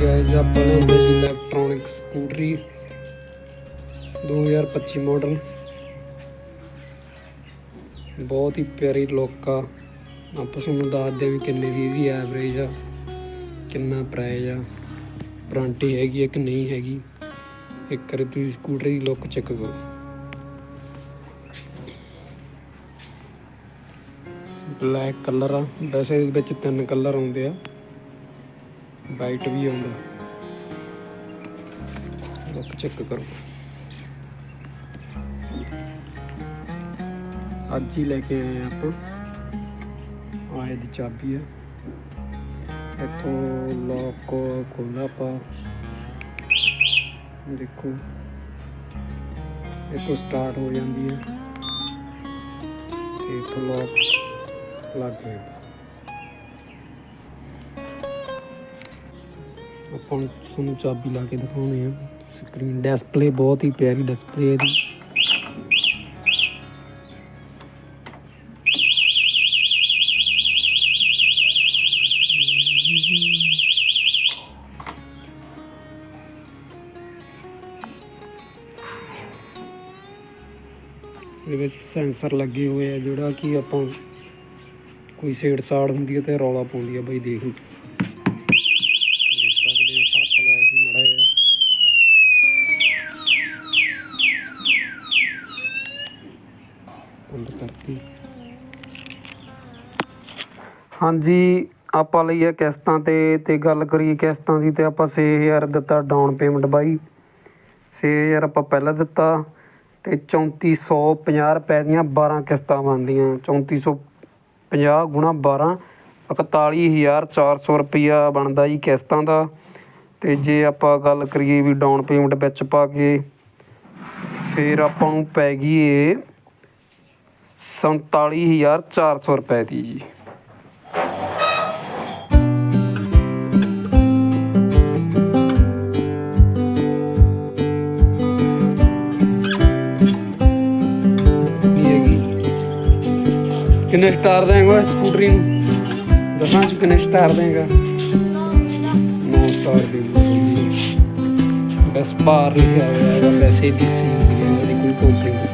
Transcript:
Guys ਆਪਾਂ ਲਿਆਂਦੇ ਜੀ ਇਲੈਕਟ੍ਰੋਨਿਕ ਸਕੂਟਰੀ 2025 ਮਾਡਲ ਬਹੁਤ ਹੀ ਪਿਆਰੀ ਲੁੱਕ ਆ। ਆਪਾਂ ਤੁਹਾਨੂੰ ਦੱਸਦੇ ਵੀ ਕਿੰਨੇ ਦੀ ਇਹਦੀ ਐਵਰੇਜ ਆ, ਕਿੰਨਾ ਪ੍ਰਾਈਸ ਆ। ਵਾਰੰਟੀ ਹੈਗੀ ਹੈ ਕਿ ਨਹੀਂ ਹੈਗੀ? ਇੱਕ ਵਾਰੀ ਤੁਸੀਂ ਸਕੂਟਰੀ ਦੀ ਲੁੱਕ ਚੈੱਕ ਕਰੋ। ਬਲੈਕ ਕਲਰ ਆ। ਵੈਸੇ ਇਹਦੇ ਵਿੱਚ ਤਿੰਨ ਕਲਰ ਆਉਂਦੇ ਆ। ਵਾਈਟ ਵੀ ਆਉਂਦਾ। ਲੁੱਕ ਚੈੱਕ ਕਰੋ। ਅੱਜ ਹੀ ਲੈ ਕੇ ਆਏ ਆ ਆਪਾਂ। ਆਏ ਦੀ ਚਾਬੀ ਆ। ਇੱਥੋਂ ਲੋਕ ਖੋਲ੍ਹਣਾ ਆਪਾਂ। ਦੇਖੋ, ਇੱਥੋਂ ਸਟਾਰਟ ਹੋ ਜਾਂਦੀ ਹੈ ਤੇ ਇੱਥੋਂ ਲੌਕ ਲੱਗ ਗਿਆ। ਆਪਾਂ ਨੂੰ ਤੁਹਾਨੂੰ ਚਾਬੀ ਲਾ ਕੇ ਦਿਖਾਉਣੇ ਆ ਸਕਰੀਨ ਡਿਸਪਲੇ ਬਹੁਤ ਹੀ ਪਿਆਰੀ ਡਿਸਪਲੇ ਇਹਦੀ। ਇਹਦੇ ਵਿੱਚ ਸੈਂਸਰ ਲੱਗੇ ਹੋਏ ਆ ਜਿਹੜਾ ਕਿ ਆਪਾਂ ਕੋਈ ਸੇੜ ਸਾੜ ਹੁੰਦੀ ਹੈ ਤੇ ਰੌਲਾ ਪਾਉਂਦੀ ਆ ਬਈ ਦੇਖ। ਲਓ ਬੰਦ ਕਰਤੀ ਹਾਂਜੀ, ਆਪਾਂ ਲਈ ਆ ਕਿਸ਼ਤਾਂ ਤੇ ਤੇ ਗੱਲ ਕਰੀਏ ਕਿਸ਼ਤਾਂ ਦੀ ਤੇ ਆਪਾਂ 6000 ਦਿੱਤਾ ਡਾਊਨ ਪੇਮੈਂਟ ਬਾਈ। 6000 ਆਪਾਂ ਪਹਿਲਾਂ ਦਿੱਤਾ ਤੇ 3450 ਰੁਪਏ ਦੀਆਂ 12 ਕਿਸ਼ਤਾਂ ਬਣਦੀਆਂ। 3450 ਗੁਣਾ 12 41400 ਰੁਪਈਆ ਬਣਦਾ ਜੀ ਕਿਸ਼ਤਾਂ ਦਾ। ਤੇ ਜੇ ਆਪਾਂ ਗੱਲ ਕਰੀਏ ਵੀ ਡਾਊਨ ਪੇਮੈਂਟ ਵਿੱਚ ਪਾ ਕੇ, ਫਿਰ ਆਪਾਂ ਨੂੰ ਪੈ ਗਈ ਏ 47400 ਰੁਪਏ ਦੀ ਜੀ। ਇਹ ਹੈਗੀ। ਕਿੰਨੇ ਸਟਾਰ ਦੇਂਗਾ ਸਕੂਟਰੀ ਨੂੰ? ਦੱਸਾਂ ਚ ਕਿੰਨੇ ਸਟਾਰ ਦੇਂਗਾ 9 ਸਟਾਰ ਦੇ ਬਸ ਬਾਹਰ ਲਿਖਿਆ ਹੋਇਆ ਹੈ ਵੈਸੇ ਦੀ ਸੀ ਇਹਦੀ ਕੋਈ ਕੰਪਨੀ